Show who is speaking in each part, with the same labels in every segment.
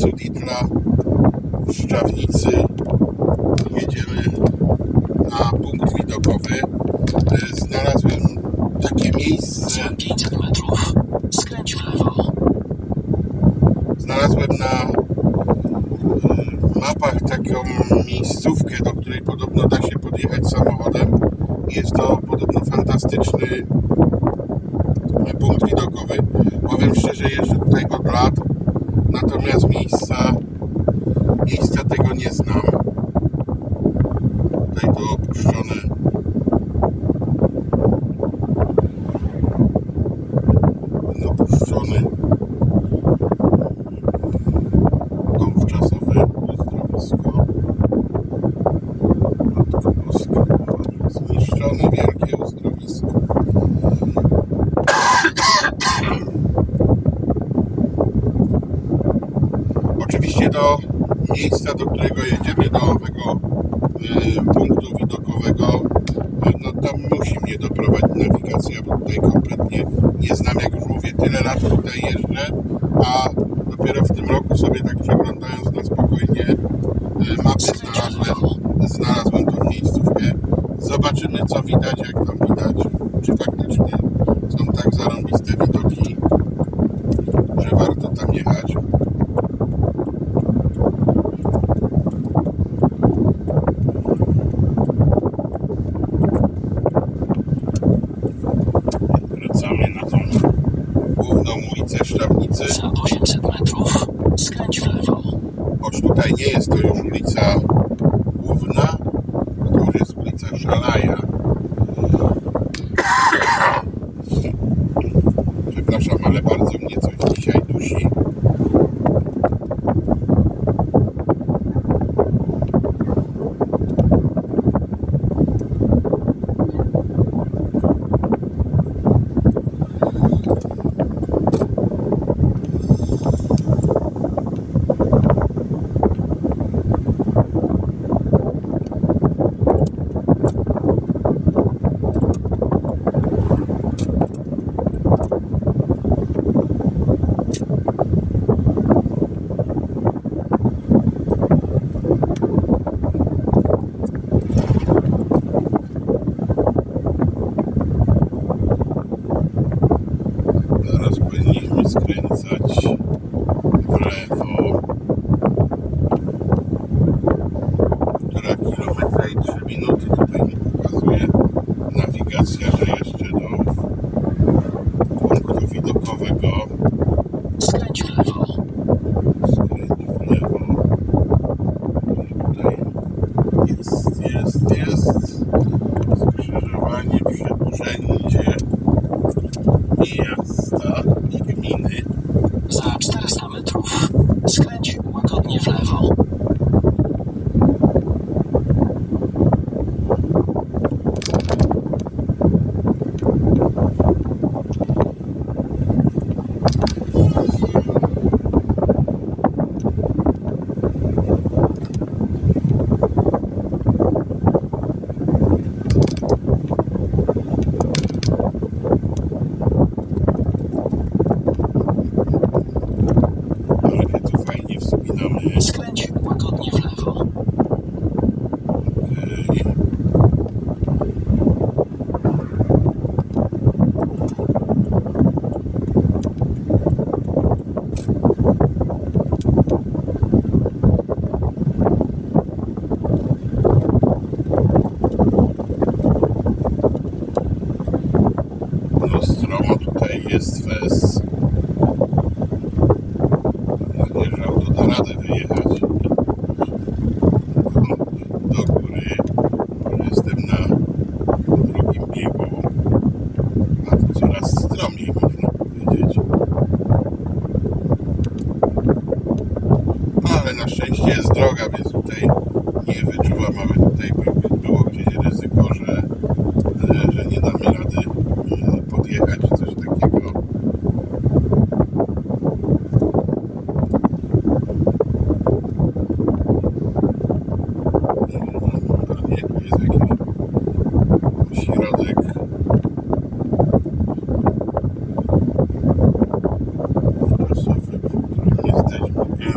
Speaker 1: placu Ditla w Szczawnicy. Jedziemy na punkt widokowy. E, Znalazłem takie miejsce.
Speaker 2: Za 500 metrów skręć w lewo.
Speaker 1: Znalazłem na y, mapach taką miejscówkę, do której podobno da się podjechać samochodem. Jest to podobno fantastyczny punkt widokowy. Powiem szczerze, jeżdżę tutaj od lat, natomiast miejsca, miejsca tego nie znam. Tutaj to opuszczone. Miejsca, do którego jedziemy, do owego y, punktu widokowego, no tam musi mnie doprowadzić nawigacja, bo tutaj kompletnie nie znam, jak już mówię, tyle lat tutaj jeżdżę, a dopiero w tym roku sobie tak przeglądając na spokojnie y, mapy znalazłem, znalazłem tą miejscówkę. Zobaczymy co widać, jak tam widać, liar. Nawigacja, że jeszcze do punktu widokowego
Speaker 2: Skręć w lewo.
Speaker 1: skręć w lewo. Tutaj jest, jest, jest skrzyżowanie przy urzędzie miasta i gminy.
Speaker 2: Za 400 metrów skręć łagodnie w lewo.
Speaker 1: Ale my tu fajnie wspinamy.
Speaker 2: Skręć łagodnie w lewo.
Speaker 1: Okej. No stromo tutaj jest fest. Mam nadzieję, że auto da radę wyjechać do góry. Jestem na drugim biegu, a to coraz stromiej można powiedzieć. Ale na szczęście jest droga, więc
Speaker 2: Yeah,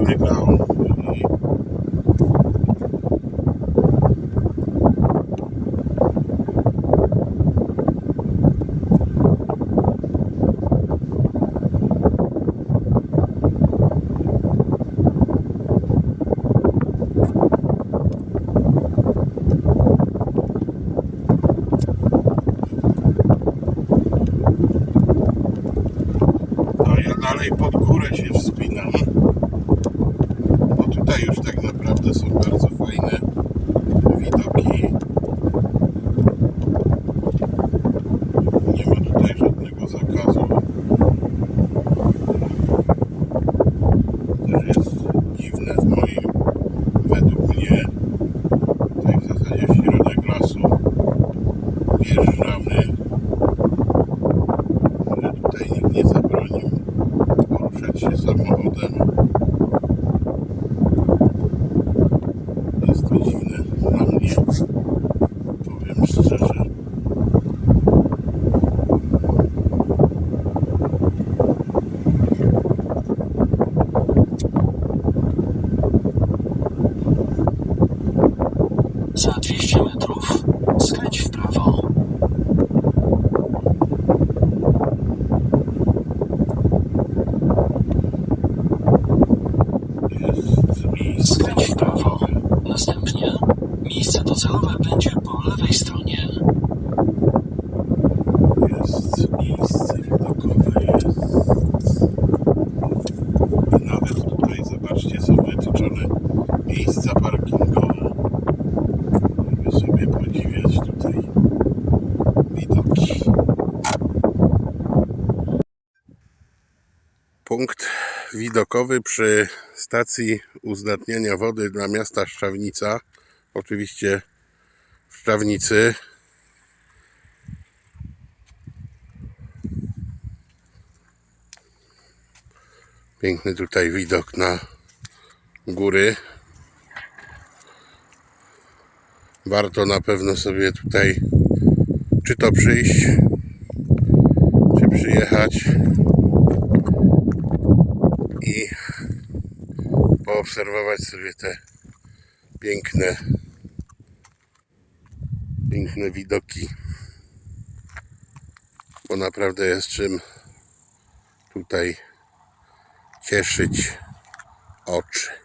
Speaker 2: you put. Następnie miejsce docelowe będzie po lewej stronie.
Speaker 1: Jest miejsce widokowe, jest. Nawet tutaj, zobaczcie, są wytyczone miejsca parkingowe, żeby sobie podziwiać tutaj widoki. Punkt widokowy przy stacji uzdatniania wody dla miasta Szczawnica. Oczywiście w Szczawnicy. Piękny tutaj widok na góry. Warto na pewno sobie tutaj czy to przyjść, czy przyjechać i poobserwować sobie te piękne, piękne widoki. Bo naprawdę jest czym tutaj cieszyć oczy.